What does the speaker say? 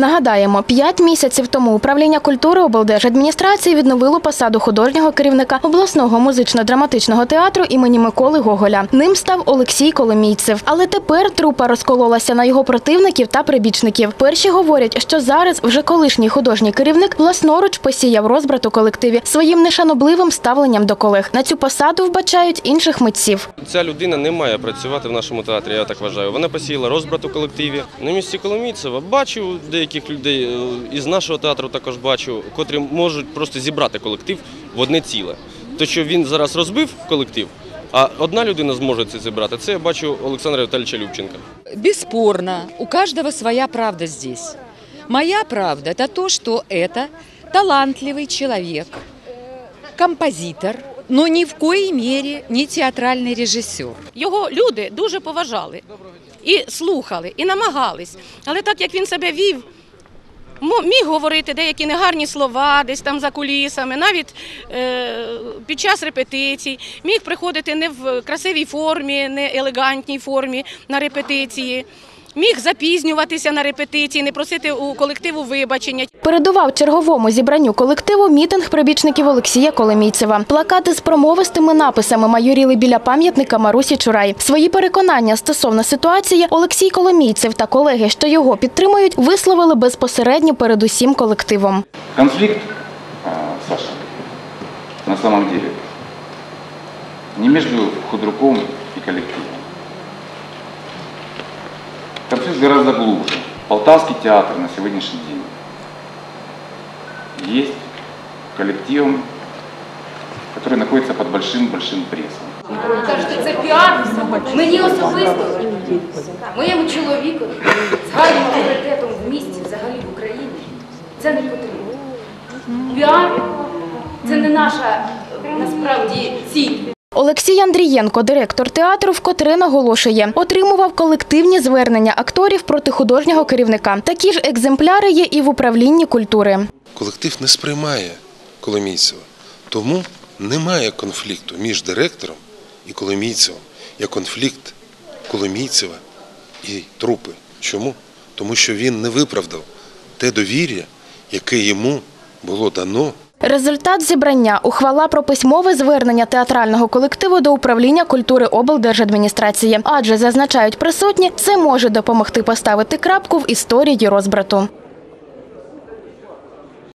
Нагадаємо, п'ять місяців тому управління культури облдержадміністрації відновило посаду художнього керівника обласного музично-драматичного театру імені Миколи Гоголя. Ним став Олексій Коломійцев. Але тепер трупа розкололася на його противників та прибічників. Перші говорять, що зараз вже колишній художній керівник власноруч посіяв розбрат у колективі своїм нешанобливим ставленням до колег. На цю посаду вбачають інших митців. Ця людина не має працювати в нашому театрі, я так вважаю. Вона посіяла розбрат у колективі. На місці Коломійцева бачу деяких людей е, із нашого театру також бачу, котрі можуть просто зібрати колектив в одне ціле. То, що він зараз розбив колектив, а одна людина зможе це зібрати, це я бачу Олександра Віталійовича Любченка. Бесспорно, у каждого своя правда здесь. Моя правда – это то, что это талантливый человек, композитор, но ни в коей мере не театральный режиссер. Його люди дуже поважали і слухали, і намагались. Але так як він себе вів, мо- міг говорити деякі негарні слова десь там за кулісами, навіть е, під час репетицій, міг приходити не в красивій формі, не елегантній формі на репетиції. Міг запізнюватися на репетиції, не просити у колективу вибачення. Передував черговому зібранню колективу мітинг прибічників Олексія Коломійцева. Плакати з промовистими написами майоріли біля пам'ятника Марусі Чурай. Свої переконання стосовно ситуації Олексій Коломійцев та колеги, що його підтримують, висловили безпосередньо перед усім колективом. Конфликт, а, Саша, на самом деле, не между худруком и коллективом. Конфликт гораздо глубже. Полтавский театр на сегодняшний день есть коллективом, который находится под большим-большим прессом. Кажете, це піар. Мені особисто, моєму чоловіку з гарним авторитетом в місті, взагалі в Україні, це не потрібно. Піар це не наша насправді ціль. Олексій Андрієнко, директор театру, вкотре наголошує, отримував колективні звернення акторів проти художнього керівника. Такі ж екземпляри є і в управлінні культури. колектив не сприймає Коломійцева. Тому немає конфлікту між директором і Коломійцевим. Є конфлікт Коломійцева і трупи. Чому? Тому що він не виправдав те довір'я, яке йому було дано Результат зібрання ухвала про письмове звернення театрального колективу до управління культури облдержадміністрації. Адже зазначають присутні, це може допомогти поставити крапку в історії розбрату.